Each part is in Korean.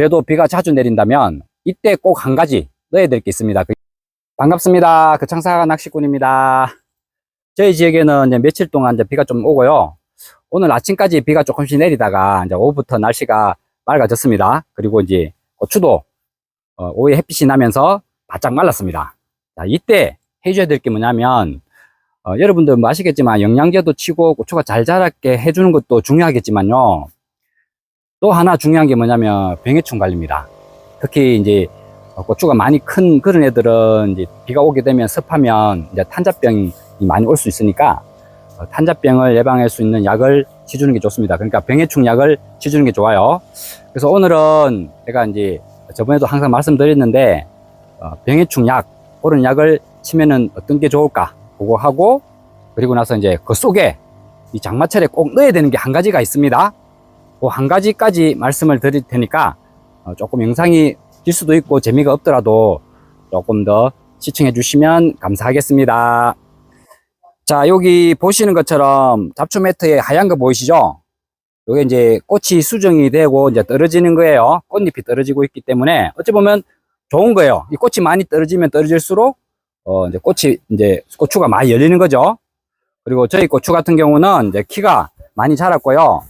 그래도 비가 자주 내린다면 이때 꼭 한 가지 넣어야 될 게 있습니다. 그- 반갑습니다. 그 창사 낚시꾼입니다. 저희 지역에는 이제 며칠 동안 이제 비가 좀 오고요. 오늘 아침까지 비가 조금씩 내리다가 이제 오후부터 날씨가 맑아졌습니다. 그리고 이제 고추도 어, 오후에 햇빛이 나면서 바짝 말랐습니다. 자, 이때 해줘야 될 게 뭐냐면 어, 여러분들 뭐 아시겠지만 영양제도 치고 고추가 잘 자라게 해주는 것도 중요하겠지만요. 또 하나 중요한 게 뭐냐면 병해충 관리입니다. 특히 이제 어, 고추가 많이 큰 그런 애들은 이제 비가 오게 되면 습하면 이제 탄자병이 많이 올 수 있으니까 어, 탄자병을 예방할 수 있는 약을 치주는 게 좋습니다. 그러니까 병해충 약을 치주는 게 좋아요. 그래서 오늘은 제가 이제 저번에도 항상 말씀드렸는데 어, 병해충 약 그런 약을 치면은 어떤 게 좋을까 그거 하고 그리고 나서 이제 그 속에 이 장마철에 꼭 넣어야 되는 게 한 가지가 있습니다. 그 한 가지까지 말씀을 드릴 테니까 어, 조금 영상이 길 수도 있고 재미가 없더라도 조금 더 시청해 주시면 감사하겠습니다. 자, 여기 보시는 것처럼 잡초 매트에 하얀 거 보이시죠? 요게 이제 꽃이 수정이 되고 이제 떨어지는 거예요. 꽃잎이 떨어지고 있기 때문에 어찌 보면 좋은 거예요. 이 꽃이 많이 떨어지면 떨어질수록 어 이제 꽃이 이제 고추가 많이 열리는 거죠. 그리고 저희 고추 같은 경우는 이제 키가 많이 자랐고요.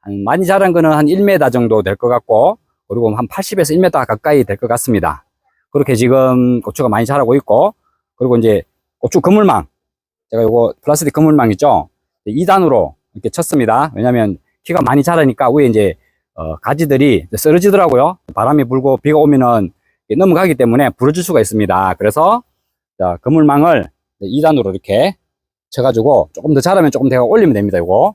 한 많이 자란 거는 한 1m 정도 될 것 같고 그리고 한 80에서 1m 가까이 될 것 같습니다. 그렇게 지금 고추가 많이 자라고 있고 그리고 이제 고추 그물망 제가 요거 플라스틱 그물망 있죠? 2단으로 이렇게 쳤습니다. 왜냐면 키가 많이 자라니까 위에 이제 어, 가지들이 쓰러지더라고요. 바람이 불고 비가 오면은 넘어가기 때문에 부러질 수가 있습니다. 그래서 자, 그물망을 2단으로 이렇게 쳐가지고 조금 더 자라면 조금 더 올리면 됩니다. 요거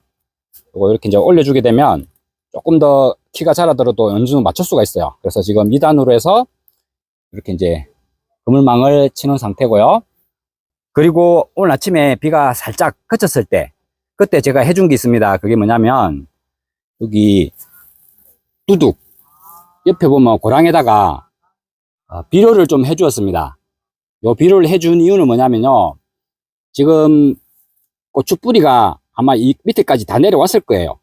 요거 이렇게 이제 올려주게 되면 조금 더 키가 자라더라도 정도 맞출 수가 있어요. 그래서 지금 2단으로 해서 이렇게 이제 그물망을 치는 상태고요. 그리고 오늘 아침에 비가 살짝 그쳤을 때 그때 제가 해준 게 있습니다. 그게 뭐냐면 여기 두둑 옆에 보면 고랑에다가 어, 비료를 좀 해주었습니다. 요 비료를 해준 이유는 뭐냐면요. 지금 고추 뿌리가 아마 이 밑에까지 다 내려왔을 거예요.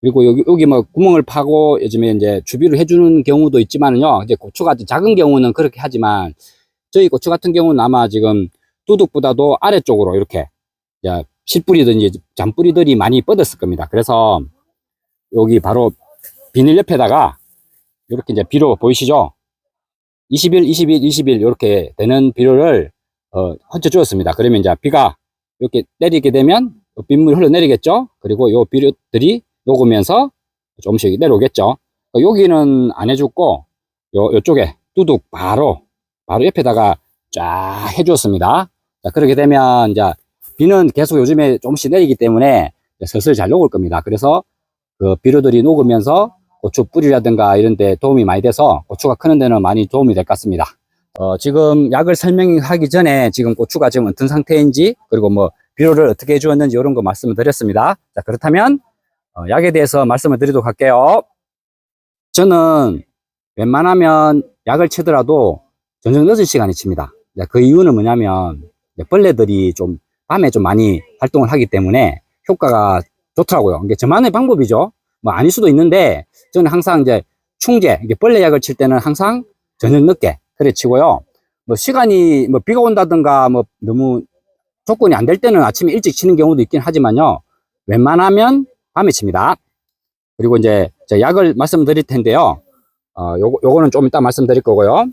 그리고 여기, 여기 뭐 구멍을 파고 요즘에 이제 주비를 해주는 경우도 있지만요. 이제 고추가 작은 경우는 그렇게 하지만 저희 고추 같은 경우는 아마 지금 두둑보다도 아래쪽으로 이렇게 이제 실뿌리든지 잔 뿌리들이 많이 뻗었을 겁니다. 그래서 여기 바로 비닐 옆에다가 이렇게 이제 비료 보이시죠? 20일, 20일, 20일 이렇게 되는 비료를 어, 얹혀 주었습니다. 그러면 이제 비가 이렇게 내리게 되면 빗물이 흘러내리겠죠? 그리고 요 비료들이 녹으면서 조금씩 내려오겠죠? 어, 여기는 안 해줬고 요, 요쪽에 두둑 바로 바로 옆에다가 쫙 해주었습니다. 자, 그렇게 되면 이제 비는 계속 요즘에 조금씩 내리기 때문에 슬슬 잘 녹을 겁니다. 그래서 그 비료들이 녹으면서 고추 뿌리라든가 이런 데 도움이 많이 돼서 고추가 크는 데는 많이 도움이 될 것 같습니다. 어, 지금 약을 설명하기 전에 지금 고추가 지금 어떤 상태인지 그리고 뭐 비료를 어떻게 해주었는지 이런 거 말씀을 드렸습니다. 자, 그렇다면 어, 약에 대해서 말씀을 드리도록 할게요. 저는 웬만하면 약을 치더라도 저녁 늦은 시간에 칩니다. 자, 그 이유는 뭐냐면 벌레들이 좀 밤에 좀 많이 활동을 하기 때문에 효과가 좋더라고요. 이게 저만의 방법이죠. 뭐 아닐 수도 있는데 저는 항상 이제 충제, 이게 벌레 약을 칠 때는 항상 저녁 늦게 그래 치고요. 뭐 시간이 뭐 비가 온다든가 뭐 너무 조건이 안 될 때는 아침에 일찍 치는 경우도 있긴 하지만요. 웬만하면 밤에 칩니다. 그리고 이제 제 약을 말씀드릴 텐데요. 어, 요거, 요거는 좀 이따 말씀드릴 거고요.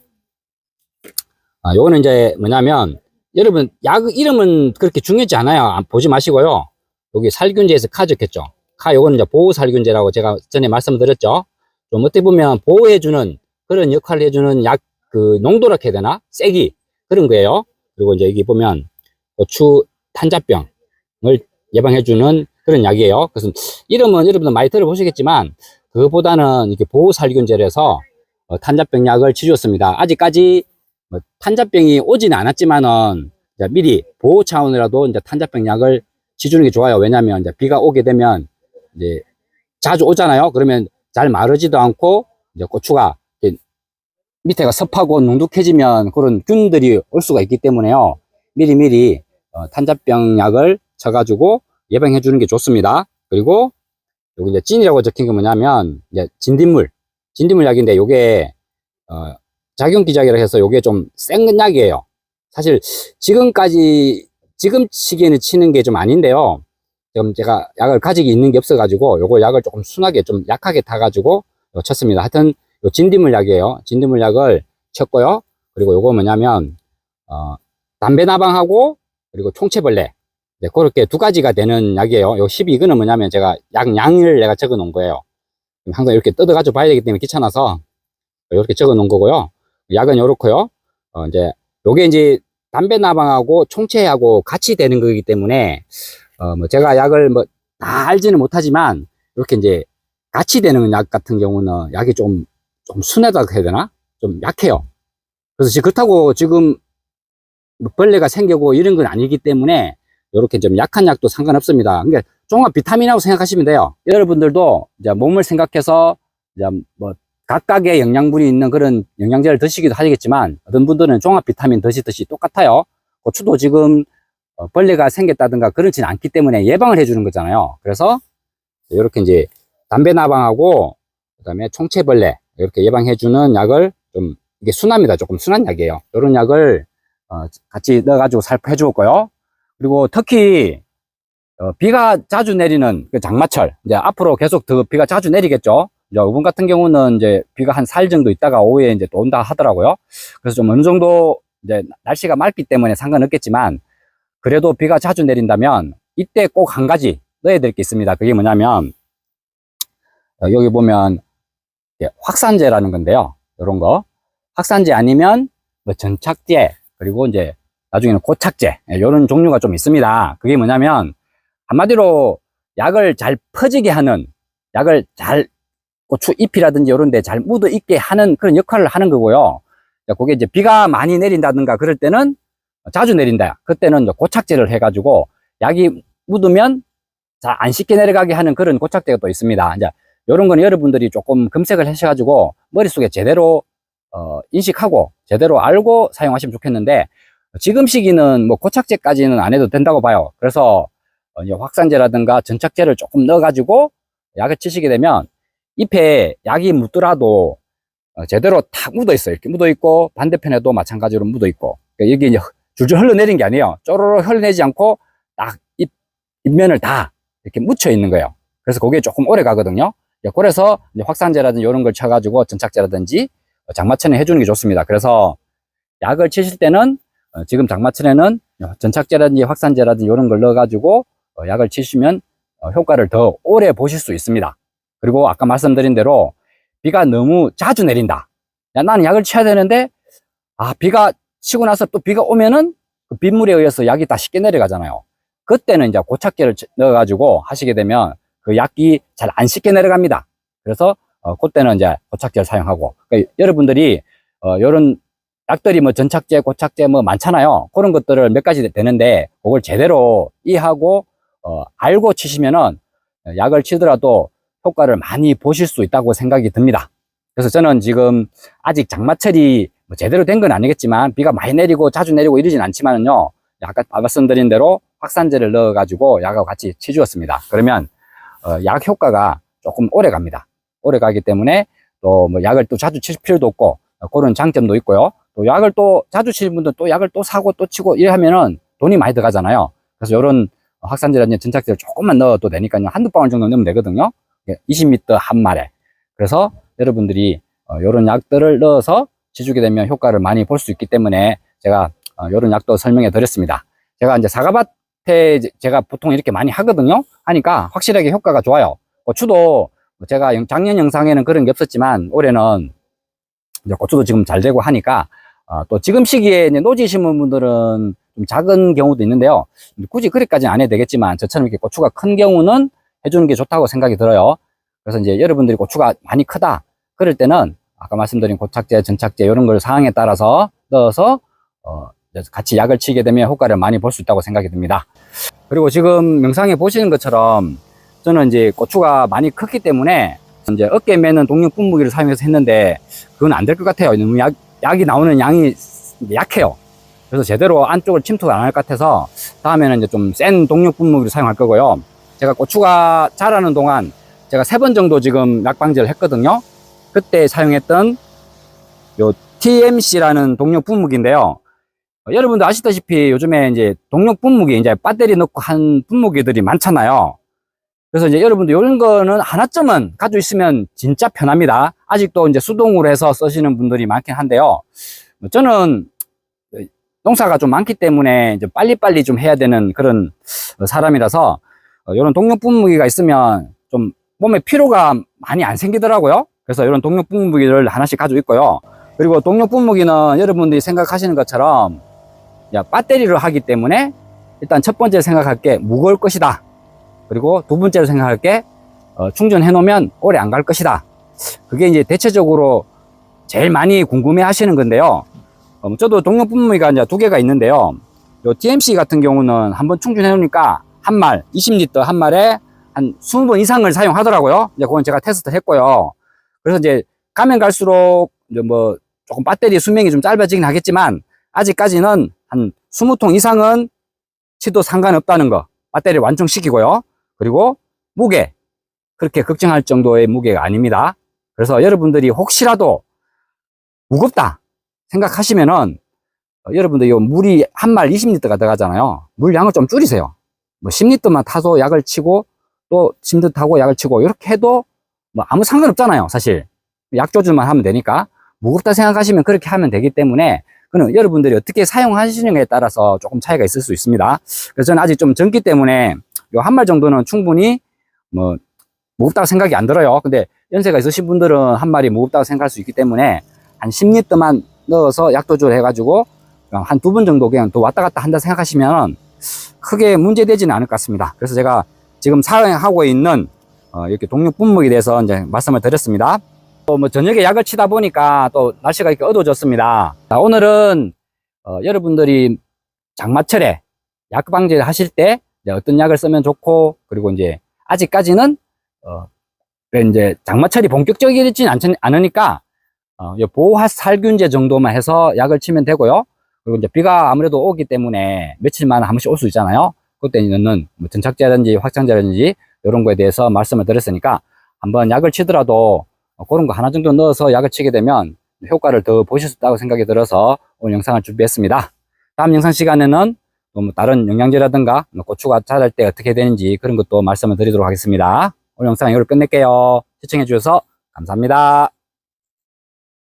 아, 요거는 이제 뭐냐면 여러분 약 이름은 그렇게 중요하지 않아요. 안- 보지 마시고요. 여기 살균제에서 카 적혔죠. 카 요거는 이제 보호 살균제라고 제가 전에 말씀드렸죠. 좀 어떻게 보면 보호해주는 그런 역할을 해주는 약 그 농도라 해야 되나 세기 그런 거예요. 그리고 이제 여기 보면 고추 탄자병을 예방해주는 그런 약이에요. 그래서 이름은 여러분들 많이 들어보시겠지만 그거보다는 이렇게 보호 살균제라서 어, 탄자병 약을 치주었습니다. 아직까지 뭐 탄자병이 오지는 않았지만은 미리 보호 차원이라도 이제 탄자병 약을 치주는 게 좋아요. 왜냐하면 이제 비가 오게 되면 이제 자주 오잖아요. 그러면 잘 마르지도 않고 이제 고추가 밑에가 습하고 눅눅해지면 그런 균들이 올 수가 있기 때문에요. 미리 미리 어, 탄자병 약을 쳐가지고 예방해 주는 게 좋습니다. 그리고 여기 이제 찐이라고 적힌 게 뭐냐면 이제 진딧물 진딧물 약인데 요게 어, 작용 기작이라 해서 요게 좀 센 약이에요. 사실 지금까지 지금 시기에는 치는 게 좀 아닌데요. 지금 제가 약을 가지고 있는 게 없어가지고 요거 약을 조금 순하게 좀 약하게 타가지고 요 쳤습니다. 하여튼 요 진딧물 약이에요. 진딧물 약을 쳤고요. 그리고 요거 뭐냐면 어, 담배 나방하고 그리고 총체벌레 네, 그렇게 두 가지가 되는 약이에요. 요 12근은 뭐냐면 제가 약 양을 내가 적어 놓은 거예요. 항상 이렇게 뜯어가지고 봐야 되기 때문에 귀찮아서 이렇게 적어 놓은 거고요. 약은 요렇고요. 어, 이제 요게 이제 담배 나방하고 총체하고 같이 되는 거기 때문에 어, 뭐 제가 약을 뭐 다 알지는 못하지만 이렇게 이제 같이 되는 약 같은 경우는 약이 좀, 좀 순하다고 해야 되나? 좀 약해요. 그래서 그렇다고 지금 뭐 벌레가 생기고 이런 건 아니기 때문에 이렇게 좀 약한 약도 상관없습니다. 그러니까 종합 비타민이라고 생각하시면 돼요. 여러분들도 이제 몸을 생각해서 이제 뭐 각각의 영양분이 있는 그런 영양제를 드시기도 하시겠지만 어떤 분들은 종합 비타민 드시듯이 똑같아요. 고추도 지금 어, 벌레가 생겼다든가 그렇지는 않기 때문에 예방을 해주는 거잖아요. 그래서 이렇게 이제 담배 나방하고 그다음에 총체벌레 이렇게 예방해주는 약을 좀 이게 순합니다. 조금 순한 약이에요. 이런 약을 어, 같이 넣어가지고 살포해 주었고요. 그리고 특히 어, 비가 자주 내리는 그 장마철 이제 앞으로 계속 더 비가 자주 내리겠죠. 이제 이번 같은 경우는 이제 비가 한 4일 정도 있다가 오후에 이제 또 온다 하더라고요. 그래서 좀 어느 정도 이제 날씨가 맑기 때문에 상관없겠지만 그래도 비가 자주 내린다면 이때 꼭 한 가지 넣어야 될 게 있습니다. 그게 뭐냐면 어, 여기 보면 이제 확산제라는 건데요. 이런 거 확산제 아니면 뭐 전착제 그리고 이제 나중에는 고착제 이런 종류가 좀 있습니다. 그게 뭐냐면 한마디로 약을 잘 퍼지게 하는 약을 잘 고추 잎이라든지 이런 데 잘 묻어 있게 하는 그런 역할을 하는 거고요. 자, 그게 이제 비가 많이 내린다든가 그럴 때는 자주 내린다. 그때는 고착제를 해가지고 약이 묻으면 잘안 씻게 내려가게 하는 그런 고착제가 또 있습니다. 이제 이런 거는 여러분들이 조금 검색을 하셔가지고 머릿속에 제대로 어, 인식하고 제대로 알고 사용하시면 좋겠는데 지금 시기는 뭐 고착제까지는 안 해도 된다고 봐요. 그래서 어, 확산제라든가 전착제를 조금 넣어가지고 약을 치시게 되면 잎에 약이 묻더라도 어, 제대로 탁 묻어 있어요. 이렇게 묻어 있고 반대편에도 마찬가지로 묻어 있고 그러니까 여기 이제 줄줄 흘러내린 게 아니에요. 쪼르르 흘러내지 않고 딱 잎, 잎면을 다 이렇게 묻혀 있는 거예요. 그래서 그게 조금 오래 가거든요. 예, 그래서 확산제라든지 이런 걸 쳐가지고 전착제라든지 어, 장마천에 해주는 게 좋습니다. 그래서 약을 치실 때는 어, 지금 장마천에는 전착제라든지 확산제라든지 이런 걸 넣어가지고 어, 약을 치시면 어, 효과를 더 오래 보실 수 있습니다. 그리고 아까 말씀드린 대로 비가 너무 자주 내린다. 야, 나는 약을 쳐야 되는데 아 비가 치고 나서 또 비가 오면은 그 빗물에 의해서 약이 다 쉽게 내려가잖아요. 그때는 이제 고착제를 치- 넣어가지고 하시게 되면 그 약이 잘 안 쉽게 내려갑니다. 그래서 어, 그때는 이제 고착제를 사용하고 그러니까 여러분들이 어, 이런 약들이 뭐 전착제, 고착제 뭐 많잖아요. 그런 것들을 몇 가지 되는데 그걸 제대로 이해하고 어, 알고 치시면은 약을 치더라도 효과를 많이 보실 수 있다고 생각이 듭니다. 그래서 저는 지금 아직 장마철이 뭐 제대로 된 건 아니겠지만 비가 많이 내리고 자주 내리고 이러진 않지만은요. 아까 말씀드린 대로 확산제를 넣어가지고 약하고 같이 치주었습니다. 그러면 어, 약 효과가 조금 오래 갑니다. 오래 가기 때문에 또 뭐 약을 또 자주 칠 필요도 없고 어, 그런 장점도 있고요. 또 약을 또 자주 치는 분들 또 약을 또 사고 또 치고 이래 하면은 돈이 많이 들어가잖아요. 그래서 이런 확산제라든지 전착제를 조금만 넣어도 되니까요. 한두 방울 정도 넣으면 되거든요. 20m 한 마리. 그래서 여러분들이 어, 이런 약들을 넣어서 치주게 되면 효과를 많이 볼 수 있기 때문에 제가 어, 이런 약도 설명해 드렸습니다. 제가 이제 사과밭에 제가 보통 이렇게 많이 하거든요. 하니까 확실하게 효과가 좋아요. 고추도 제가 영- 작년 영상에는 그런 게 없었지만 올해는 이제 고추도 지금 잘 되고 하니까 어, 또 지금 시기에 노지 심은 분들은 좀 작은 경우도 있는데요. 굳이 그렇게까지는 안 해도 되겠지만 저처럼 이렇게 고추가 큰 경우는 해주는 게 좋다고 생각이 들어요. 그래서 이제 여러분들이 고추가 많이 크다. 그럴 때는 아까 말씀드린 고착제, 전착제 이런 걸 상황에 따라서 넣어서 어, 같이 약을 치게 되면 효과를 많이 볼 수 있다고 생각이 듭니다. 그리고 지금 영상에 보시는 것처럼 저는 이제 고추가 많이 컸기 때문에 이제 어깨 매는 동력 분무기를 사용해서 했는데 그건 안 될 것 같아요. 너무 약, 약이 나오는 양이 약해요. 그래서 제대로 안쪽을 침투가 안 할 것 같아서 다음에는 이제 좀 센 동력 분무기를 사용할 거고요. 제가 고추가 자라는 동안 제가 세 번 정도 지금 약방제를 했거든요. 그때 사용했던 요 TMC라는 동력 분무기인데요. 어, 여러분도 아시다시피 요즘에 이제 동력 분무기 이제 배터리 넣고 한 분무기들이 많잖아요. 그래서 이제 여러분도 이런 거는 하나쯤은 가지고 있으면 진짜 편합니다. 아직도 이제 수동으로 해서 쓰시는 분들이 많긴 한데요. 저는 농사가 좀 많기 때문에 이제 빨리빨리 좀 해야 되는 그런 사람이라서 이런 동력 분무기가 있으면 좀 몸에 피로가 많이 안 생기더라고요. 그래서 이런 동력 분무기를 하나씩 가지고 있고요. 그리고 동력 분무기는 여러분들이 생각하시는 것처럼 야, 배터리로 하기 때문에 일단 첫 번째 생각할 게 무거울 것이다. 그리고 두 번째로 생각할 게 어, 충전해 놓으면 오래 안 갈 것이다. 그게 이제 대체적으로 제일 많이 궁금해 하시는 건데요. 어, 저도 동력 분무기가 이제 두 개가 있는데요. 요 DMC 같은 경우는 한번 충전해 놓으니까 한 말, 20리터 한 말에 한 20번 이상을 사용하더라고요. 이제 그건 제가 테스트 했고요. 그래서 이제 가면 갈수록 이제 뭐 조금 배터리 수명이 좀 짧아지긴 하겠지만 아직까지는 한 20통 이상은 치도 상관없다는 거. 배터리 완충시키고요. 그리고 무게. 그렇게 걱정할 정도의 무게가 아닙니다. 그래서 여러분들이 혹시라도 무겁다 생각하시면은 어, 여러분들 이 물이 한 말 20리터가 들어가잖아요. 물 양을 좀 줄이세요. 뭐 10리터만 타서 약을 치고 또 10리터 타고 약을 치고 이렇게 해도 뭐 아무 상관없잖아요. 사실 약 조절만 하면 되니까 무겁다 생각하시면 그렇게 하면 되기 때문에 그는 여러분들이 어떻게 사용하시느냐에 따라서 조금 차이가 있을 수 있습니다. 그래서 저는 아직 좀 젊기 때문에 요 한 말 정도는 충분히 뭐 무겁다고 생각이 안 들어요. 근데 연세가 있으신 분들은 한 마리 무겁다고 생각할 수 있기 때문에 한 10리터만 넣어서 약 조절 해가지고 한 두 번 정도 그냥 또 왔다 갔다 한다 생각하시면 크게 문제되지는 않을 것 같습니다. 그래서 제가 지금 사용하고 있는 어, 이렇게 동력 분무기에 대해서 이제 말씀을 드렸습니다. 또 뭐 저녁에 약을 치다 보니까 또 날씨가 이렇게 어두워졌습니다. 자, 오늘은 어, 여러분들이 장마철에 약 방지를 하실 때 어떤 약을 쓰면 좋고 그리고 이제 아직까지는 어, 이제 장마철이 본격적이진 않- 않으니까 어, 요 보호살균제 정도만 해서 약을 치면 되고요. 그리고 이제 비가 아무래도 오기 때문에 며칠만 한 번씩 올 수 있잖아요. 그때는 뭐 전착제라든지 확장제라든지 이런 거에 대해서 말씀을 드렸으니까 한번 약을 치더라도 어, 그런 거 하나 정도 넣어서 약을 치게 되면 효과를 더 있다고 생각이 들어서 오늘 영상을 준비했습니다. 다음 영상 시간에는 또 뭐 다른 영양제라든가 뭐 고추가 자랄 때 어떻게 되는지 그런 것도 말씀을 드리도록 하겠습니다. 오늘 영상 이걸 끝낼게요. 시청해 주셔서 감사합니다.